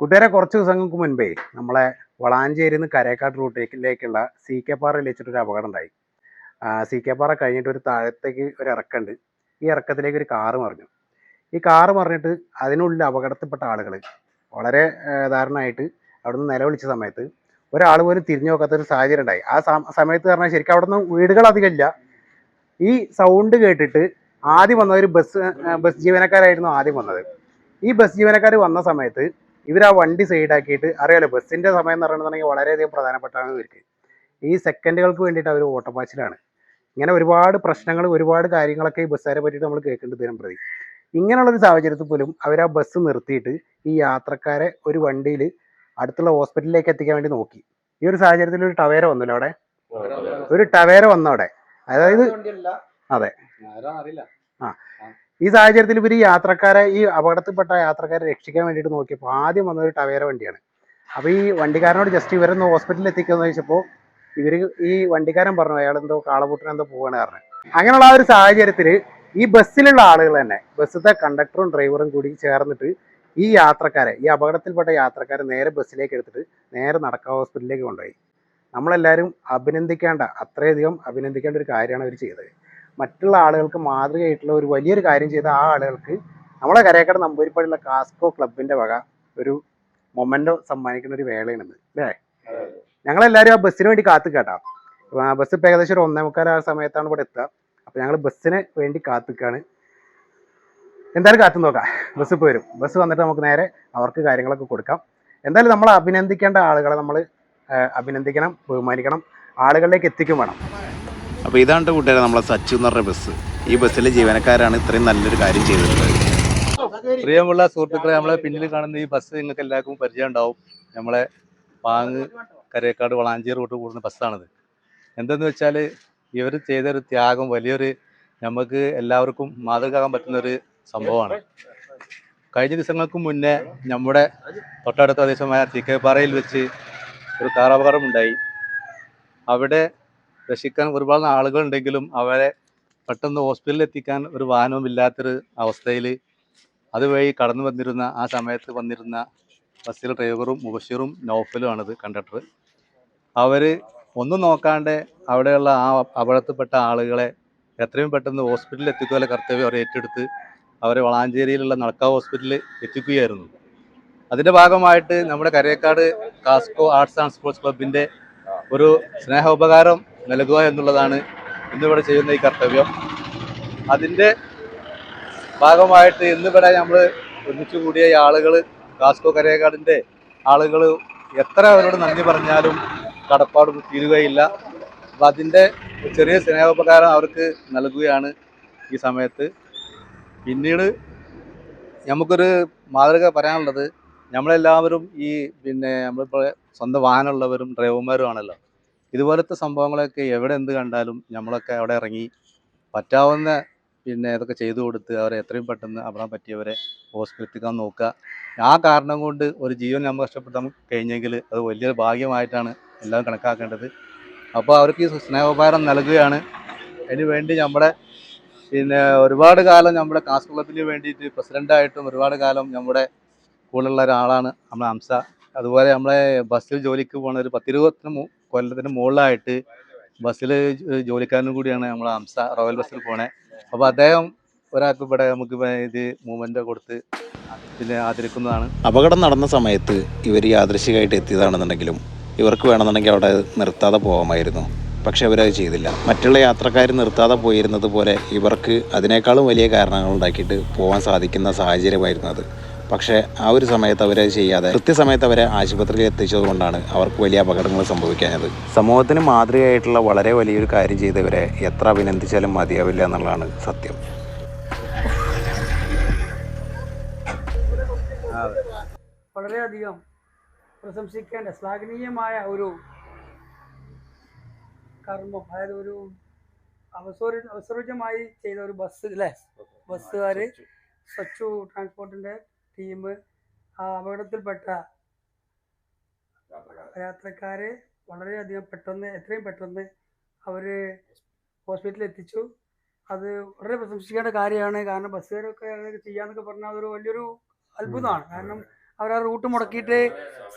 കൂട്ടുകാരെ കുറച്ച് ദിവസങ്ങൾക്ക് മുൻപേ നമ്മളെ വളാഞ്ചേരി നിന്ന് കരേക്കാട് റൂട്ടിലേക്കുള്ള സി കെ പാറയിൽ വെച്ചിട്ടൊരു അപകടം ഉണ്ടായി സി കെ പാറ കഴിഞ്ഞിട്ട് ഒരു താഴത്തേക്ക് ഒരു ഇറക്കമുണ്ട് ഈ ഇറക്കത്തിലേക്ക് ഒരു കാറ് മറിഞ്ഞു. ഈ കാറ് മറിഞ്ഞിട്ട് അതിനുള്ളിൽ അപകടത്തിൽപ്പെട്ട ആളുകൾ വളരെ ധാരണമായിട്ട് അവിടുന്ന് നിലവിളിച്ച സമയത്ത് ഒരാൾ പോലും തിരിഞ്ഞു നോക്കാത്ത ഒരു സാഹചര്യം ഉണ്ടായി. ആ സമയത്ത് പറഞ്ഞാൽ ശരിക്കും അവിടുന്ന് വീടുകൾ അധികമില്ല ഈ സൗണ്ട് കേട്ടിട്ട് ആദ്യം വന്ന ഒരു ബസ് ബസ് ജീവനക്കാരായിരുന്നു ആദ്യം വന്നത്. ഈ ബസ് ജീവനക്കാർ വന്ന സമയത്ത് ഇവർ ആ വണ്ടി സൈഡാക്കിയിട്ട് അറിയാലോ ബസ്സിന്റെ സമയം എന്ന് പറയുന്നുണ്ടെങ്കിൽ വളരെയധികം പ്രധാനപ്പെട്ടാണ് ഇവർക്ക്. ഈ സെക്കൻഡുകൾക്ക് വേണ്ടിയിട്ട് അവർ ഓട്ടപ്പാച്ചിലാണ്. ഇങ്ങനെ ഒരുപാട് പ്രശ്നങ്ങൾ ഒരുപാട് കാര്യങ്ങളൊക്കെ ഈ ബസ്സുകാരെ പറ്റിയിട്ട് നമ്മൾ കേൾക്കേണ്ടത് ദിനം പ്രതി. ഇങ്ങനെയുള്ളൊരു സാഹചര്യത്തിൽ പോലും അവർ ആ ബസ് നിർത്തിയിട്ട് ഈ യാത്രക്കാരെ ഒരു വണ്ടിയിൽ അടുത്തുള്ള ഹോസ്പിറ്റലിലേക്ക് എത്തിക്കാൻ വേണ്ടി നോക്കി. ഈ ഒരു സാഹചര്യത്തിൽ ഒരു ടവേര വന്നല്ലോ അവിടെ? ഒരു ടവേര വന്നവിടെ അതായത് അതെ. അറിയില്ല ഈ സാഹചര്യത്തിൽ ഇവർ യാത്രക്കാരെ ഈ അപകടത്തിൽപ്പെട്ട യാത്രക്കാരെ രക്ഷിക്കാൻ വേണ്ടിയിട്ട് നോക്കിയപ്പോൾ ആദ്യം വന്നൊരു ടവേര വണ്ടിയാണ്. അപ്പോൾ ഈ വണ്ടിക്കാരനോട് ജസ്റ്റ് ഇവരൊന്ന് ഹോസ്പിറ്റലിൽ എത്തിക്കുമെന്ന് ചോദിച്ചപ്പോൾ ഇവർ ഈ വണ്ടിക്കാരൻ പറഞ്ഞു അയാൾ എന്തോ കാളപൂട്ടിന് എന്തോ പോവാണ് കാരണം അങ്ങനെയുള്ള ആ ഒരു സാഹചര്യത്തിൽ ഈ ബസ്സിലുള്ള ആളുകൾ തന്നെ ബസ്സിലത്തെ കണ്ടക്ടറും ഡ്രൈവറും കൂടി ചേർന്നിട്ട് ഈ യാത്രക്കാരെ ഈ അപകടത്തിൽപ്പെട്ട യാത്രക്കാരെ നേരെ ബസ്സിലേക്ക് എടുത്തിട്ട് നേരെ നടക്ക ഹോസ്പിറ്റലിലേക്ക് കൊണ്ടുപോയി. നമ്മളെല്ലാവരും അഭിനന്ദിക്കേണ്ട അത്രയധികം അഭിനന്ദിക്കേണ്ട ഒരു കാര്യമാണ് അവർ ചെയ്തത്. മറ്റുള്ള ആളുകൾക്ക് മാതൃകയായിട്ടുള്ള ഒരു വലിയൊരു കാര്യം ചെയ്ത ആ ആളുകൾക്ക് നമ്മളെ കരയക്കട നമ്പൂരിപ്പാടിയുള്ള കാസ്കോ ക്ലബിന്റെ വക ഒരു മൊമെന്റോ സമ്മാനിക്കുന്ന ഒരു വേളയാണിത് അല്ലേ? ഞങ്ങളെല്ലാവരും ആ ബസ്സിന് വേണ്ടി കാത്തു കേട്ടോ. ബസ് ഇപ്പം ഏകദേശം ഒരു ഒന്നേ മുക്കാൽ ആ സമയത്താണ് ഇവിടെ എത്തുക. അപ്പം ഞങ്ങൾ ബസ്സിന് വേണ്ടി കാത്തുക്കാണ് എന്തായാലും കാത്തു നോക്കാം. ബസ് ഇപ്പോൾ വരും. ബസ് വന്നിട്ട് നമുക്ക് നേരെ അവർക്ക് കാര്യങ്ങളൊക്കെ കൊടുക്കാം. എന്തായാലും നമ്മൾ അഭിനന്ദിക്കേണ്ട ആളുകളെ നമ്മൾ അഭിനന്ദിക്കണം ബഹുമാനിക്കണം. ആളുകളിലേക്ക് എത്തിക്കും വേണം. അപ്പോൾ ഇതാണ് കൂട്ടുകാരെ നമ്മളെ സച്ചു എന്ന് പറഞ്ഞ ബസ്. ഈ ബസ്സിലെ ജീവനക്കാരാണ് ഇത്രയും നല്ലൊരു കാര്യം ചെയ്തിട്ടുള്ളത്. പ്രിയമുള്ള സുഹൃത്തുക്കളെ നമ്മളെ പിന്നിൽ കാണുന്ന ഈ ബസ് നിങ്ങൾക്ക് എല്ലാവർക്കും പരിചയം ഉണ്ടാവും. നമ്മളെ പാങ് കരേക്കാട് വളാഞ്ചേരി റൂട്ട് കൂടുന്ന ബസ്സാണിത്. എന്തെന്ന് വെച്ചാൽ ഇവർ ചെയ്തൊരു ത്യാഗം വലിയൊരു നമുക്ക് എല്ലാവർക്കും മാതൃകയാകാൻ പറ്റുന്നൊരു സംഭവമാണ്. കഴിഞ്ഞ ദിവസങ്ങൾക്ക് മുന്നേ നമ്മുടെ തൊട്ടടുത്ത പ്രദേശമായ ചിക്കപ്പാറയിൽ വെച്ച് ഒരു അപകടം അവിടെ രക്ഷിക്കാൻ ഒരുപാട് ആളുകൾ ഉണ്ടെങ്കിലും അവരെ പെട്ടെന്ന് ഹോസ്പിറ്റലിൽ എത്തിക്കാൻ ഒരു വാഹനവും ഇല്ലാത്തൊരു അവസ്ഥയിൽ അതുവഴി കടന്നു വന്നിരുന്ന ആ സമയത്ത് വന്നിരുന്ന ബസ്സിലെ ഡ്രൈവറും മുബഷീറും നൗഫലുമാണിത് കണ്ടക്ടർ അവർ ഒന്നും നോക്കാണ്ട് അവിടെയുള്ള ആ അപകടത്തിൽപ്പെട്ട ആളുകളെ എത്രയും പെട്ടെന്ന് ഹോസ്പിറ്റലിൽ എത്തിക്കുക കർത്തവ്യം അവർ ഏറ്റെടുത്ത് അവരെ വളാഞ്ചേരിയിലുള്ള നടക്കാവ് ഹോസ്പിറ്റലിൽ എത്തിക്കുകയായിരുന്നു. അതിന്റെ ഭാഗമായിട്ട് നമ്മുടെ Karayakkad Kasco arts and sports ക്ലബിന്റെ ഒരു സ്നേഹോപകാരം നൽകുക എന്നുള്ളതാണ് ഇന്നിവിടെ ചെയ്യുന്ന ഈ കർത്തവ്യം. അതിന്റെ ഭാഗമായിട്ട് ഇന്നിവിടെ നമ്മൾ ഒന്നിച്ചു കൂടിയ ആളുകൾ കാസ്കോ കരേക്കാടിന്റെ ആളുകൾ എത്ര അവരോട് നന്ദി പറഞ്ഞാലും കടപ്പാട് തീരുകയില്ല. അപ്പം അതിന്റെ ചെറിയ സ്നേഹോപകാരം അവർക്ക് നൽകുകയാണ് ഈ സമയത്ത്. പിന്നീട് നമുക്കൊരു മാതൃക പറയാനുള്ളത് നമ്മളെല്ലാവരും ഈ പിന്നെ നമ്മളിപ്പോൾ സ്വന്തം വാഹനമുള്ളവരും ഡ്രൈവർമാരും ഇതുപോലത്തെ സംഭവങ്ങളൊക്കെ എവിടെ എന്ത് കണ്ടാലും നമ്മളൊക്കെ അവിടെ ഇറങ്ങി പറ്റാവുന്ന പിന്നെ ഇതൊക്കെ ചെയ്തു കൊടുത്ത് അവരെ എത്രയും പെട്ടെന്ന് അപകടം പറ്റിയവരെ ഹോസ്പിറ്റലിൽ എത്തിക്കാൻ നോക്കുക. ആ കാരണം കൊണ്ട് ഒരു ജീവൻ നമ്മൾ കഷ്ടപ്പെട്ടാൽ കഴിഞ്ഞെങ്കിൽ അത് വലിയൊരു ഭാഗ്യമായിട്ടാണ് എല്ലാം കണക്കാക്കേണ്ടത്. അപ്പോൾ അവർക്ക് ഈ സ്നേഹോപകാരം നൽകുകയാണ്. അതിന് വേണ്ടി നമ്മുടെ പിന്നെ ഒരുപാട് കാലം നമ്മുടെ കാസ് ക്ലബിന് വേണ്ടിയിട്ട് പ്രസിഡന്റായിട്ടും ഒരുപാട് കാലം നമ്മുടെ കൂടെയുള്ള ഒരാളാണ് നമ്മുടെ ഹംസ. അതുപോലെ നമ്മളെ ബസ്സിൽ ജോലിക്ക് പോകുന്ന ഒരു പത്തിരുപത്തിന് മു- കൊല്ലത്തിന് മുകളിലായിട്ട് ബസ്സിൽ ജോലിക്കാരനും കൂടിയാണ് നമ്മൾ ഹംസ റോയൽ ബസ്സിൽ പോണേ. അപ്പോൾ അദ്ദേഹം ഒരാൾക്ക് ഇവിടെ നമുക്ക് ഇത് മൂവ്മെന്റ് കൊടുത്ത് പിന്നെ ആദരിക്കുന്നതാണ്. അപകടം നടന്ന സമയത്ത് ഇവർ യാദൃശികമായിട്ട് എത്തിയതാണെന്നുണ്ടെങ്കിലും ഇവർക്ക് വേണമെന്നുണ്ടെങ്കിൽ അവിടെ നിർത്താതെ പോകാമായിരുന്നു. പക്ഷെ അവരത് ചെയ്തില്ല. മറ്റുള്ള യാത്രക്കാർ നിർത്താതെ പോയിരുന്നത് പോലെ ഇവർക്ക് അതിനേക്കാളും വലിയ കാരണങ്ങൾ ഉണ്ടാക്കിയിട്ട് പോകാൻ സാധിക്കുന്ന സാഹചര്യമായിരുന്നു അത്. പക്ഷേ ആ ഒരു സമയത്ത് അവരത് ചെയ്യാതെ കൃത്യസമയത്ത് അവരെ ആശുപത്രിയിൽ എത്തിച്ചത് കൊണ്ടാണ് അവർക്ക് വലിയ അപകടങ്ങൾ സംഭവിക്കാഞ്ഞത്. സമൂഹത്തിന് മാതൃകയായിട്ടുള്ള വളരെ വലിയൊരു കാര്യം ചെയ്തവരെ എത്ര അഭിനന്ദിച്ചാലും മതിയാവില്ല എന്നുള്ളതാണ് സത്യം. വളരെയധികം പ്രശംസിക്കേണ്ട ശ്ലാഘനീയമായ ഒരു കർമ്മം അതായത് ഒരു അവസര അവസരോചമായി ചെയ്ത ഒരു ബസ് അല്ലേ ബസ്സുകാർ സച്ചു ട്രാൻസ്പോർട്ടിന്റെ ടീം ആ അപകടത്തിൽപ്പെട്ട യാത്രക്കാരെ വളരെയധികം പെട്ടെന്ന് എത്രയും പെട്ടെന്ന് അവർ ഹോസ്പിറ്റലിൽ എത്തിച്ചു. അത് വളരെ പ്രശംസിക്കേണ്ട കാര്യമാണ്. കാരണം ബസ്സുകാരൊക്കെ അതൊക്കെ ചെയ്യാന്നൊക്കെ പറഞ്ഞാൽ അതൊരു വലിയൊരു അത്ഭുതമാണ്. കാരണം അവർ ആ റൂട്ട് മുടക്കിയിട്ട്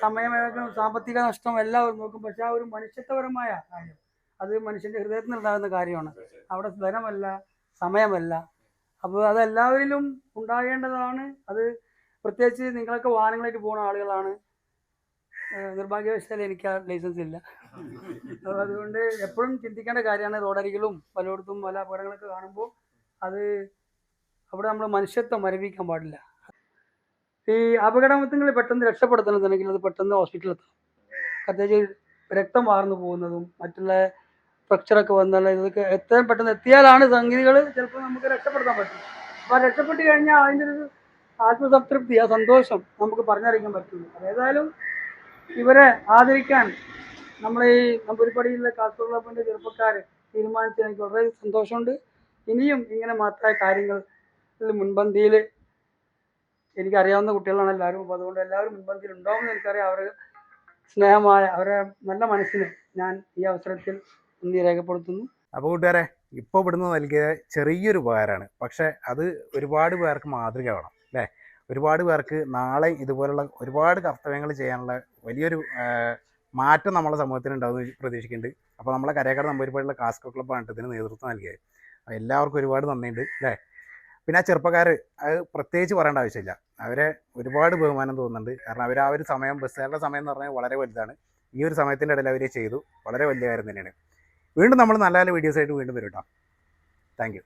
സമയമേക്കും സാമ്പത്തിക നഷ്ടം എല്ലാവരും നോക്കും. പക്ഷെ ആ ഒരു മനുഷ്യത്വപരമായ കാര്യം അത് മനുഷ്യന്റെ ഹൃദയത്തിൽ ഉണ്ടാകുന്ന കാര്യമാണ്. അവിടെ ധനമല്ല സമയമല്ല. അപ്പോൾ അതെല്ലാവരിലും ഉണ്ടാകേണ്ടതാണ്. അത് പ്രത്യേകിച്ച് നിങ്ങളൊക്കെ വാഹനങ്ങളായിട്ട് പോകുന്ന ആളുകളാണ്. നിർഭാഗ്യവശാൽ എനിക്ക് ആ ലൈസൻസ് ഇല്ല. അതുകൊണ്ട് എപ്പോഴും ചിന്തിക്കേണ്ട കാര്യമാണ് റോഡരികിലും പലയിടത്തും പല അപകടങ്ങളൊക്കെ കാണുമ്പോൾ അത് അവിടെ നമ്മൾ മനുഷ്യത്വം മരവിക്കാൻ പാടില്ല. ഈ അപകടങ്ങൾ പെട്ടെന്ന് രക്ഷപ്പെടുത്തണമെന്നുണ്ടെങ്കിൽ അത് പെട്ടെന്ന് ഹോസ്പിറ്റലിൽ എത്തണം പ്രത്യേകിച്ച് രക്തം വാർന്നു പോകുന്നതും മറ്റുള്ള ഫ്രക്ചറൊക്കെ വന്നാൽ ഇതൊക്കെ എത്രയും പെട്ടെന്ന് എത്തിയാലാണ് സംഗതികൾ ചിലപ്പോൾ നമുക്ക് രക്ഷപ്പെടുത്താൻ പറ്റും. അപ്പോൾ രക്ഷപ്പെട്ട് കഴിഞ്ഞാൽ അതിന്റെ ഒരു ആത്മസംതൃപ്തി ആ സന്തോഷം നമുക്ക് പറഞ്ഞറിയിക്കാൻ പറ്റുള്ളൂ. ഏതായാലും ഇവരെ ആദരിക്കാൻ നമ്മൾ ഈ നമ്പൂരിപ്പടിയിലെ കാസർഗോഡ് ക്ലബിന്റെ ചെറുപ്പക്കാർ തീരുമാനിച്ചത് എനിക്ക് വളരെ സന്തോഷമുണ്ട്. ഇനിയും ഇങ്ങനെ മാത്രമായ കാര്യങ്ങളിൽ മുൻപന്തിയിൽ എനിക്കറിയാവുന്ന കുട്ടികളാണ് എല്ലാവരും. അപ്പോൾ അതുകൊണ്ട് എല്ലാവരും മുൻപന്തിയിൽ ഉണ്ടാവുമെന്ന് എനിക്കറിയാം. അവർ സ്നേഹമായ അവരെ നല്ല മനസ്സിന് ഞാൻ ഈ അവസരത്തിൽ നന്ദി രേഖപ്പെടുത്തുന്നു. അപ്പോൾ കൂട്ടുകാരെ ഇപ്പോൾ ഇവിടുന്ന് നൽകിയ ചെറിയൊരു ഉപകാരമാണ്. പക്ഷേ അത് ഒരുപാട് പേർക്ക് മാതൃക വേണം. അല്ലേ ഒരുപാട് പേർക്ക് നാളെ ഇതുപോലുള്ള ഒരുപാട് കർത്തവ്യങ്ങൾ ചെയ്യാനുള്ള വലിയൊരു മാറ്റം നമ്മളെ സമൂഹത്തിൽ ഉണ്ടാവുമെന്ന് പ്രതീക്ഷിക്കുന്നുണ്ട്. അപ്പോൾ നമ്മളെ കരയക്കട നമ്പൂരിപ്പാടുള്ള കാസ്കോ ക്ലബ്ബാണ് ഇതിന് നേതൃത്വം നൽകിയത്. അപ്പോൾ എല്ലാവർക്കും ഒരുപാട് നന്ദിയുണ്ട് അല്ലേ പിന്നെ ആ ചെറുപ്പക്കാർ അത് പ്രത്യേകിച്ച് പറയേണ്ട ആവശ്യമില്ല. അവരെ ഒരുപാട് ബഹുമാനം തോന്നുന്നുണ്ട്. കാരണം അവർ ആ ഒരു സമയം ബസ്സുകാരുടെ സമയം എന്ന് പറഞ്ഞാൽ വളരെ വലുതാണ്. ഈ ഒരു സമയത്തിന്റെ ഇടയിൽ അവർ ചെയ്തു. വളരെ വലിയ കാര്യം തന്നെയാണ്. വീണ്ടും നമ്മൾ നല്ല നല്ല വീഡിയോസായിട്ട് വീണ്ടും വരും കേട്ടോ. താങ്ക്